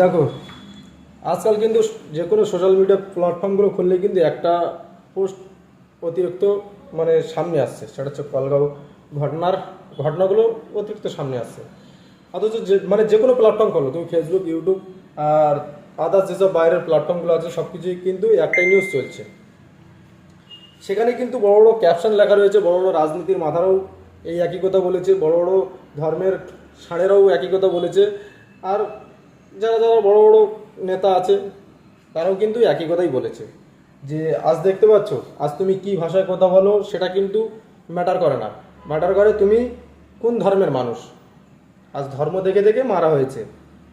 দেখো, আজকাল কিন্তু যে কোনো সোশ্যাল মিডিয়া প্ল্যাটফর্মগুলো খুললে কিন্তু একটা পোস্ট অতিরিক্ত মানে সামনে আসছে। সেটা হচ্ছে কলগাঁও ঘটনার, ঘটনাগুলো অতিরিক্ত সামনে আসছে। অথচ যে মানে যে কোনো প্ল্যাটফর্ম খোলো, তুমি ফেসবুক ইউটিউব আর আদার্স যেসব বাইরের প্ল্যাটফর্মগুলো আছে সব কিছুই কিন্তু একটাই নিউজ চলছে। সেখানে কিন্তু বড় বড় ক্যাপশন লেখা রয়েছে, বড় বড় রাজনীতির মাথারাও এই একই কথা বলেছে, বড় বড় ধর্মের ষাঁড়েরাও একই কথা বলেছে। আর যারা যারা বড় বড় নেতা আছে, তারাও কিন্তু একই কথাই বলেছে। যে আজ দেখতে পাচ্ছ, আজ তুমি কি ভাষায় কথা বলো সেটা কিন্তু ম্যাটার করে না। ম্যাটার করে তুমি কোন ধর্মের মানুষ। আজ ধর্ম দেখে দেখে মারা হয়েছে।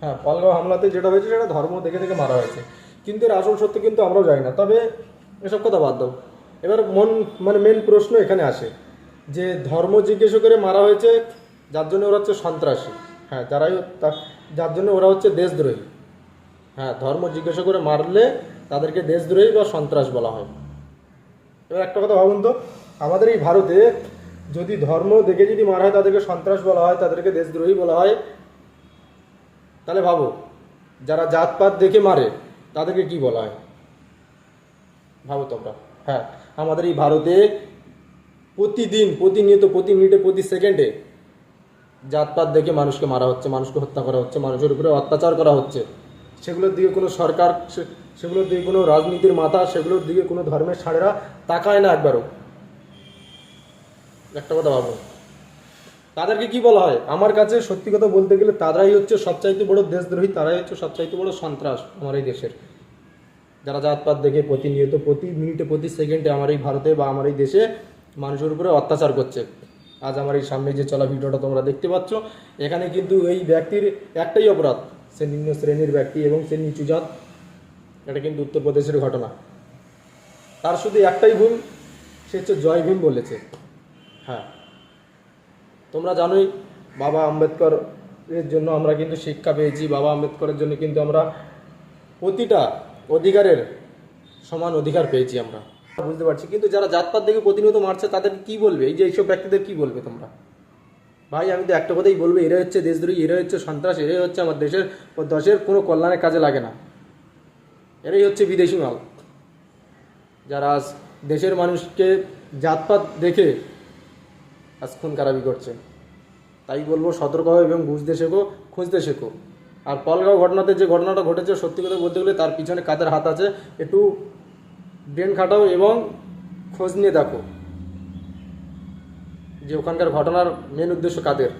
হ্যাঁ পলগাঁও হামলাতে যেটা হয়েছে সেটা ধর্ম দেখে দেখে মারা হয়েছে। কিন্তু এর আসল সত্য কিন্তু আমরাও জানি না। তবে এসব কথা বাদ দাও। এবার মন মানে মেন প্রশ্ন এখানে আসে যে ধর্ম জিজ্ঞেস করে মারা হয়েছে, যার জন্য ওরা হচ্ছে সন্ত্রাসী। হ্যাঁ যারাই যার জন্য ওরা হচ্ছে দেশদ্রোহী। হ্যাঁ ধর্ম জিজ্ঞাসা করে মারলে তাদেরকে দেশদ্রোহী বা সন্ত্রাস বলা হয়। এবার একটা কথা ভাবুন তো, আমাদের এই ভারতে যদি ধর্ম দেখে যদি মারা হয়, তাদেরকে সন্ত্রাস বলা হয়, তাদেরকে দেশদ্রোহী বলা হয়, তাহলে ভাবো, যারা জাতপাত দেখে মারে, তাদেরকে কি বলা হয়? ভাবো তোমরা। হ্যাঁ আমাদের এই ভারতে প্রতিদিন, প্রতিনিয়ত, প্রতি মিনিটে, প্রতি সেকেন্ডে জাতপাত দেখে মানুষকে মারা হচ্ছে, মানুষকে হত্যা করা হচ্ছে, মানুষের উপরে অত্যাচার করা হচ্ছে। সেগুলোর দিকে কোনো সরকার সেগুলোর দিকে কোনো রাজনীতির মাথা, সেগুলোর দিকে কোনো ধর্মের ছাড়েরা তাকায় না একবারও। একটা কথা ভাবো। তাদেরকে কি বলা হয়? আমার কাছে সত্যি কথা বলতে গেলে তারাই হচ্ছে সবচাইতে বড় দেশদ্রোহী, তারাই হচ্ছে সবচাইতে বড় সন্ত্রাস আমার এই দেশের। যারা জাতপাত দেখে প্রতিনিয়ত, প্রতি মিনিটে, প্রতি সেকেন্ডে আমার এই ভারতে বা আমার এই দেশে মানুষের উপরে অত্যাচার করছে। আজ আমার এই সামনে যে চলা ভিডিওটা তোমরা দেখতে পাচ্ছ, এখানে কিন্তু এই ব্যক্তির একটাই অপরাধ, সে নিম্ন শ্রেণির ব্যক্তি এবং সে নিচু জাত। এটা কিন্তু উত্তরপ্রদেশের ঘটনা। তার শুধু একটাই ভুল, সে হচ্ছে জয় ভীম বলেছে। হ্যাঁ। তোমরা জানোই, বাবা আম্বেদকর এর জন্য আমরা কিন্তু শিক্ষা পেয়েছি, বাবা আম্বেদকরের জন্য কিন্তু আমরা প্রতিটা অধিকারের সমান অধিকার পেয়েছি আমরা। বুঝতে পারছি। কিন্তু যারা জাতপাত দেখে প্রতিনিয়ত মারছে, তাদের কি বলবে? এই যে এইসব ব্যক্তিদের কি বলবে তোমরা? ভাই, আমি তো একটা কথাই বলব এরা হচ্ছে দেশদ্রোহী এরা হচ্ছে সন্ত্রাস, এরাই হচ্ছে আমার দেশের দেশের কোনো কল্যাণের কাজে লাগে না। এরাই হচ্ছে বিদেশি মাল। যারা আজ দেশের মানুষকে জাতপাত দেখে আজ খুন খারাপি করছে। তাই বলব, সতর্ক হও এবং বুঝতে শেখো, খুঁজতে শেখো। আর পলগাঁও ঘটনাতে যে ঘটনাটা ঘটেছে, সত্যি কথা বলতে গেলে তার পিছনে কাদের হাত আছে, একটু ব্রেন খাটাও এবং খোঁজ নিয়ে দেখো যে ওখানকার ঘটনার মেন উদ্দেশ্য কাদের।